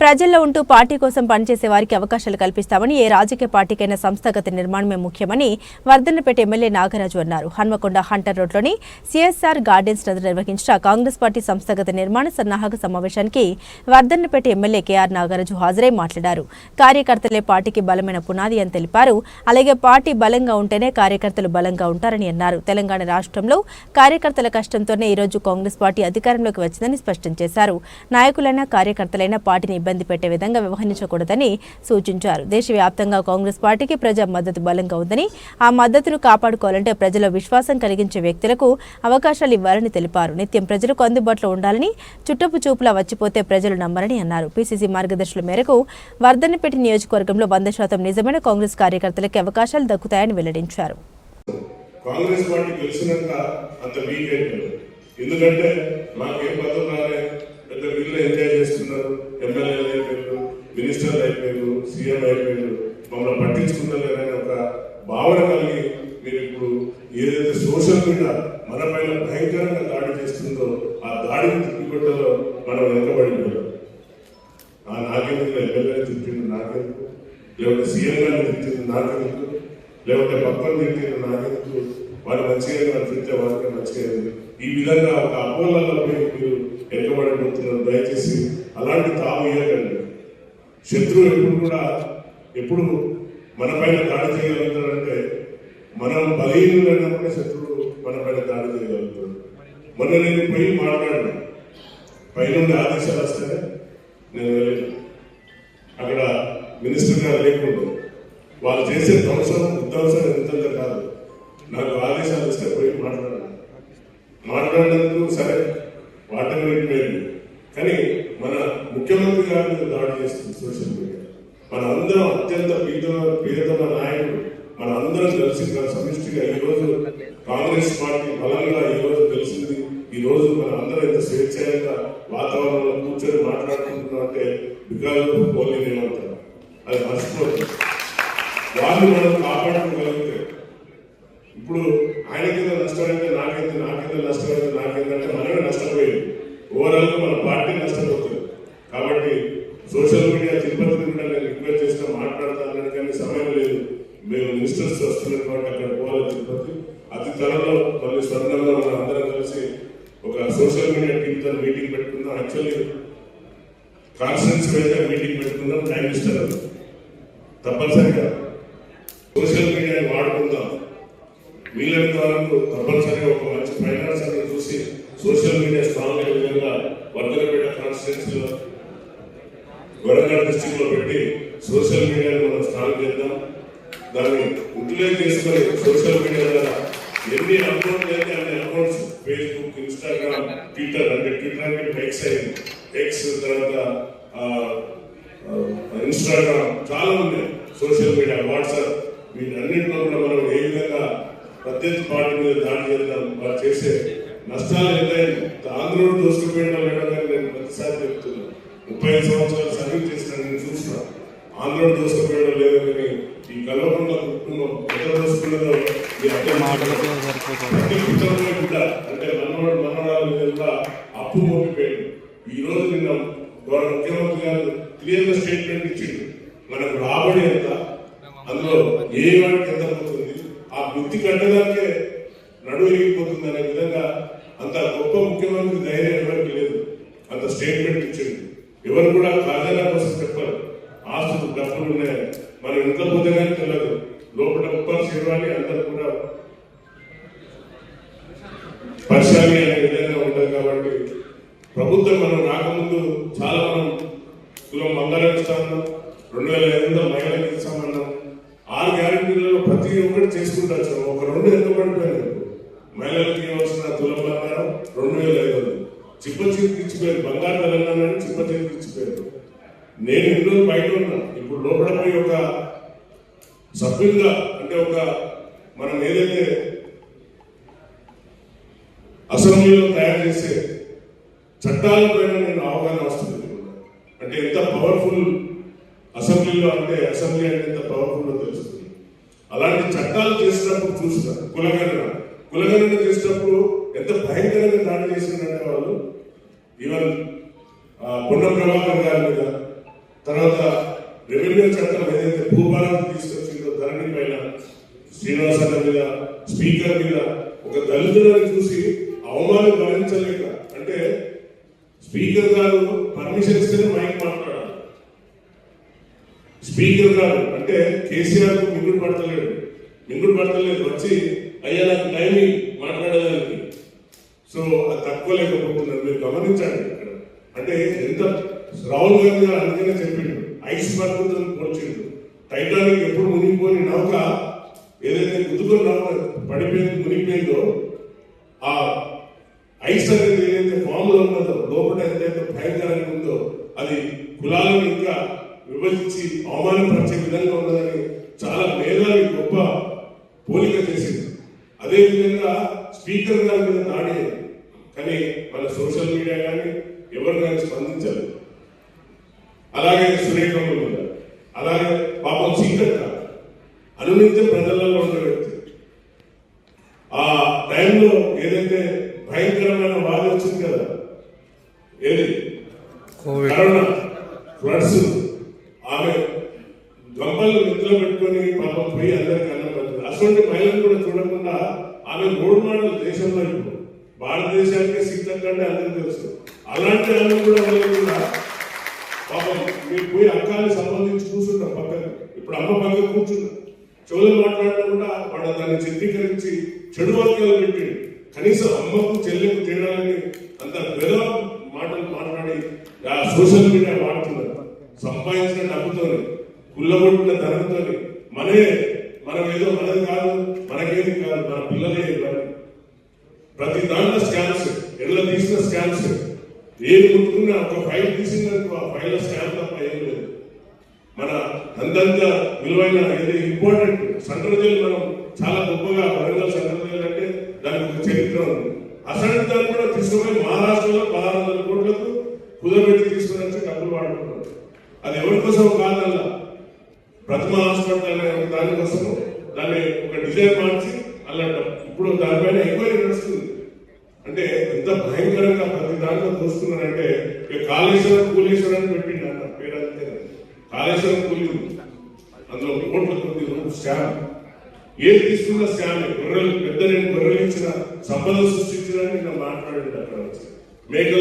ప్రజల్లో ఉంటూ పార్టీ కోసం పనిచేసే వారికి అవకాశాలు కల్పిస్తామని ఏ రాజకీయ పార్టీకైనా సంస్థాగత నిర్మాణమే ముఖ్యమని వర్ధన్నపేట ఎమ్మెల్యే నాగరాజు అన్నారు. హన్మకొండ హంటర్ రోడ్లోని సిఎస్ఆర్ గార్డెన్స్ నందు నిర్వహించిన కాంగ్రెస్ పార్టీ సంస్థాగత నిర్మాణ సన్నాహక సమావేశానికి వర్ధన్నపేట ఎమ్మెల్యే కేఆర్ నాగరాజు హాజరై మాట్లాడారు. కార్యకర్తలే పార్టీకి బలమైన పునాది అని తెలిపారు. అలాగే పార్టీ బలంగా ఉంటేనే కార్యకర్తలు బలంగా ఉంటారని అన్నారు. తెలంగాణ రాష్ట్రంలో కార్యకర్తల కష్టంతోనే ఈరోజు కాంగ్రెస్ పార్టీ అధికారంలోకి వచ్చిందని స్పష్టం చేశారు. నాయకులైనా కార్యకర్తలైనా పార్టీని ఇబ్బంది పెట్టే విధంగా వ్యవహరించకూడదని సూచించారు. దేశవ్యాప్తంగా కాంగ్రెస్ పార్టీకి ప్రజా మద్దతు బలంగా ఉందని ఆ మద్దతును కాపాడుకోవాలంటే ప్రజల విశ్వాసం కలిగించే వ్యక్తులకు అవకాశాలు ఇవ్వాలని తెలిపారు. నిత్యం ప్రజలకు అందుబాటులో ఉండాలని చుట్టపు చూపులా వచ్చిపోతే ప్రజలు నమ్మరని అన్నారు. పీసీసీ మార్గదర్శుల మేరకు వర్ధన్నపేట నియోజకవర్గంలో వంద శాతం నిజమైన కాంగ్రెస్ కార్యకర్తలకు అవకాశాలు దక్కుతాయని వెల్లడించారు. కాంగ్రెస్ పార్టీ గెలిచినాక అంత వీక్ అయిపోయింది ఎందుకంటే మాకేం పదవి దాడిని మనం వెనకబడిపోయాం. ఆ నాకెందుకు ఎమ్మెల్యేని తిట్టింది నాకెందుకు లేకుంటే సీఎం గారిని తిట్టింది నాకెందుకు లేకుంటే పక్కన తిట్టింది నాకెందుకు వాళ్ళు మంచిగా వాళ్ళు తింటే వాళ్ళకి మంచిగా ఈ విధంగా ఒక అపోలలో పోయి మీరు వెనకబడిపోతున్నారు దయచేసి అలాంటి తాము ఇవ్వకండి శత్రువు ఎప్పుడు కూడా ఎప్పుడు మన పైన దాడి చేయగలుగుతాడంటే మనం బలహీనులైనప్పుడే శత్రువు మన పైన దాడి చేయగలుగుతాడు మొన్న నేను పోయి మాట్లాడాను. పైనుండి ఆదేశాలు వస్తేనే నేను వెళ్ళాను అక్కడ మినిస్టర్ గారు లేకుండా వాళ్ళు చేసే ధ్వంసం విధ్వంసం ఎంతంత కాదు. నాకు ఆదేశాలు వస్తే పోయి మాట్లాడాను మాట్లాడినందుకు సరే వాటర్ లేదు కానీ మన ముఖ్యమంత్రి గారి మీద దాడి చేస్తుంది సోషల్ మీడియా. మన అందరం అత్యంత ప్రీతమ ప్రియతమ నాయకుడు. మన అందరం కలిసి సమిష్టిగా ఈ రోజు కాంగ్రెస్ పార్టీ బలంగా ఈ రోజు తెలిసింది ఈ రోజు మన అందరూ ఎంత స్వేచ్ఛగా వాతావరణంలో కూర్చొని మాట్లాడుకుంటున్నాం అంటే బికాజ్ ఆఫ్ ఓన్లీ నేనంటారు అది మర్చిపోతుంది వాళ్ళు మనం కాపాడుకోగలిగితే. ఇప్పుడు ఆయన కింద నష్టమైతే నాకైతే నాకింద నష్టమైతే నాకేందంటే మనమే నష్టపోయింది ఓవరాల్గా మన పార్టీ నష్టపోతుంది కాబట్టి సోషల్ మీడియా తిరుపతి కూడా నేను రిక్వెస్ట్ చేసిన మాట్లాడతానని కానీ సమయం లేదు మేము మినిస్టర్స్ వస్తున్నారు కాబట్టి అక్కడ పోవాలి తిరుపతి అతి త్వరలో మళ్ళీ స్వర్ణంలో మనం అందరం కలిసి ఒక సోషల్ మీడియా టీంతో మీటింగ్ పెట్టుకుందాం యాక్చువల్లీ కాన్ఫరెన్స్ పెడితే మీటింగ్ పెట్టుకుందాం ప్రైమ్ మినిస్టర్ తప్పనిసరిగా సోషల్ మీడియాని వాడుకుందాం. వీలైన ద్వారా తప్పనిసరిగా ఒక మంచి ఫైనాన్స్ అని చూసి సోషల్ మీడియా స్ట్రాంగ్ అయ్యే విధంగా వర్ధనపేట కాన్ఫరెన్స్లో వరంగల్ డిస్టిక్లో పెట్టి సోషల్ మీడియాని మనం స్ట్రాంగ్ చేద్దాం. దాన్ని యూటిలైజ్ చేసుకొని సోషల్ మీడియా ద్వారా ఎన్ని అకౌంట్లు అయితే ఫేస్బుక్ ఇన్స్టాగ్రామ్ ట్విట్టర్ అంటే ట్విట్టర్ అంటే ఎక్స్ అయింది. ఎక్స్ తర్వాత ఇన్స్టాగ్రామ్ చాలా ఉన్నాయి. సోషల్ మీడియా వాట్సాప్ వీటన్నింటిలో కూడా మనం ఏ విధంగా ప్రత్యర్థి పార్టీ మీద దాడి చేద్దాం వారు చేసే నష్టాలు ఏదైనా ఆంధ్రుడు దోసుకుపోయడం నేను ప్రతిసారి చెప్తున్నాను ముప్పై ఐదు సంవత్సరాలు సర్వీస్ చేసిన. నేను చూస్తున్నాను ఆంధ్రుడు దోసుకుపోయడం లేదని కానీ ఈ కలవకుండా కుటుంబం ఎంత దోసుకున్నదో అంటే అప్పు మోపిపోయాడు ఈ రోజు నిన్న గౌరవ ముఖ్యమంత్రి గారు క్లియర్గా స్టేట్మెంట్ ఇచ్చిండు. మనకు రాబడి ఎంత? అందులో ఏ వాడికి ఎంత పోతుంది? ఆ బుద్ధి కట్టడానికే నడువు అనే విధంగా అంత గొప్ప ముఖ్యమంత్రి ధైర్యం ఎవరికి లేదు. అంత స్టేట్మెంట్ ఇచ్చింది ఎవరు కూడా ఖజానా కోసం చెప్పారు. ఆస్తులు డబ్బులు ఉన్నాయని మనం ఇంట్లో పోతే కానీ తెలియదు లోపల ఉప్పర్ శివాన్ని అందరూ ప్రభుత్వం మనం రాకముందు చాలా మనం కులం మంగళం ఇస్తామన్నాం రెండు వేల ఐదు వందల మహిళలకు ఇస్తామన్నాం ఆరు గ్యారెంటీలలో ప్రతి ఒక్కటి చేసుకుంటూ ఒక రెండు ఎంత పడిపోయింది మహిళలకు ఇవ్వాల్సిన తులం బంగారం రెండు వేల ఐదు వందలు చిప్ప చేతికి ఇచ్చిపోయారు. బంగారు తెలంగాణ అని చిప్ప చేతికి ఇచ్చిపోయారు. నేను ఎన్ని బయట ఉన్నా. ఇప్పుడు లోపల పోయి ఒక సభ్యులుగా అంటే ఒక మనం ఏదైతే అసెంబ్లీలో తయారు చేసే చట్టాల పైన నేను అవగాహన వస్తుంది. అంటే ఎంత పవర్ఫుల్ అసెంబ్లీలో అంటే అసెంబ్లీ అంటే ఎంత పవర్ఫుల్ తెలుస్తుంది. అలాంటి చట్టాలు చేసినప్పుడు చూస్తారు కులగణన. కులగణన చేసినప్పుడు ఎంత భయంకరంగా దాడి చేసిందంటే వాళ్ళు ఈవెన్ పొన్న ప్రభాకర్ గారి మీద తర్వాత రెవెన్యూ చట్టం ఏదైతే భూభారం తీసుకొచ్చిందో ధరణి పైన శ్రీనివాసరావు మీద స్పీకర్ మీద ఒక దళితులను చూసి అవమానం భరించలేక అంటే స్పీకర్ గారు పర్మిషన్ ఇస్తేనే మైక్ మాట్లాడాలి. స్పీకర్ గారు అంటే కేసీఆర్ మింగుడు పడతలేడు. మింగుడు పడతలేదు వచ్చి అయ్యా నాకు టైం మాట్లాడేదానికి. సో అది తక్కువ లేకపోతున్నారు మీరు గమనించండి ఇక్కడ. అంటే ఎంత రాహుల్ గాంధీ గారు అందుకనే చెప్పిండు ఐస్ పర్వతం పోల్చిండు టైటానిక్ ఎప్పుడు మునిగిపోని నౌక ఏదైతే గుద్దుకొని నౌక పడిపోయింది మునిగిపోయిందో ఆ ఐస్ అనేది ఏదైతే ఎంతైతే భయంకరంగా ఉందో అది కులాలను ఇంకా విభజించి అవమానపరిచే విధంగా ఉన్నదని చాలా మేధావి గొప్ప పోలిక చేసింది. అదే విధంగా స్పీకర్ గారి మీద నాడేది కానీ మన సోషల్ మీడియా కానీ ఎవరు కానీ స్పందించారు అలాగే సురేఖ అలాగే పాపం చీకట్ అనునిత్యం ప్రజలలో ఆమె గంపలు నిద్ర పెట్టుకొని పాపం పోయి అందరికి అన్నం పెడుతుంది. అటువంటి మహిళలు కూడా చూడకుండా ఆమె రోడ్ మోడల్ దేశంలో ఇప్పుడు. భారతదేశానికి కంటే అందరికీ తెలుసు. అలాంటి ఆమె కూడా కూడా పాపం మీరు పోయి అక్కాన్ని సంబంధించి కూర్చుంటాం పక్కన ఇప్పుడు అమ్మ పక్కన కూర్చున్నా చెవులు మాట్లాడడం కూడా వాడు దాన్ని చిత్రీకరించి చెడు వర్గాలు పెట్టి కనీసం అమ్మకు చెల్లెకు తేడాలని అంత వెల మాటలు మాట్లాడి ఆ సోషల్ మీడియా వాడుతున్నారు. సంపాదించిన డబ్బుతోని కుళ్ళగొట్టిన ధనంతోని మనే మనం ఏదో మనది కాదు మనకేది కాదు మన పిల్లలే ఇవ్వాలి ప్రతి దాంట్లో స్కామ్స్ ఎల్ల తీసిన స్కామ్స్. ఏది ముట్టుకున్నా ఒక ఫైల్ తీసిందనుకో ఆ ఫైల్ స్కామ్ తప్ప ఏం లేదు. మన అంతంత విలువైన ఏది ఇంపార్టెంట్ సెంట్రల్ జైలు మనం చాలా గొప్పగా వరంగల్ సెంట్రల్ జైలు అంటే దానికి ఒక చరిత్ర ఉంది. అసలు దాన్ని కూడా తీసుకుపోయి మహారాష్ట్రలో పదహారు వందల కోట్లకు కుదరబెట్టి తీసుకుని వచ్చి డబ్బులు వాడుకుంటున్నారు అది ఎవరి కోసం కాదల్లా ప్రథమ హాస్పిటల్ అనే దానికోసం దాన్ని ఒక డిజైన్ మార్చి అలా ఇప్పుడు దానిపైన ఎంక్వైరీ నడుస్తుంది. అంటే ఎంత భయంకరంగా ప్రతి దాంట్లో చూస్తున్నారంటే ఇక కాళేశ్వరం కూలేశ్వరం అని పెట్టిండు అన్న పేరు అంతే కాళేశ్వరం కూలి అందులో కోట్ల కొద్ది స్కామ్ ఏది తీసుకున్న స్కామ్ గొర్రెలు పెద్ద నేను గొర్రెలు ఇచ్చిన సంపద సృష్టించిన నిన్న మాట్లాడింది అక్కడ మేకలు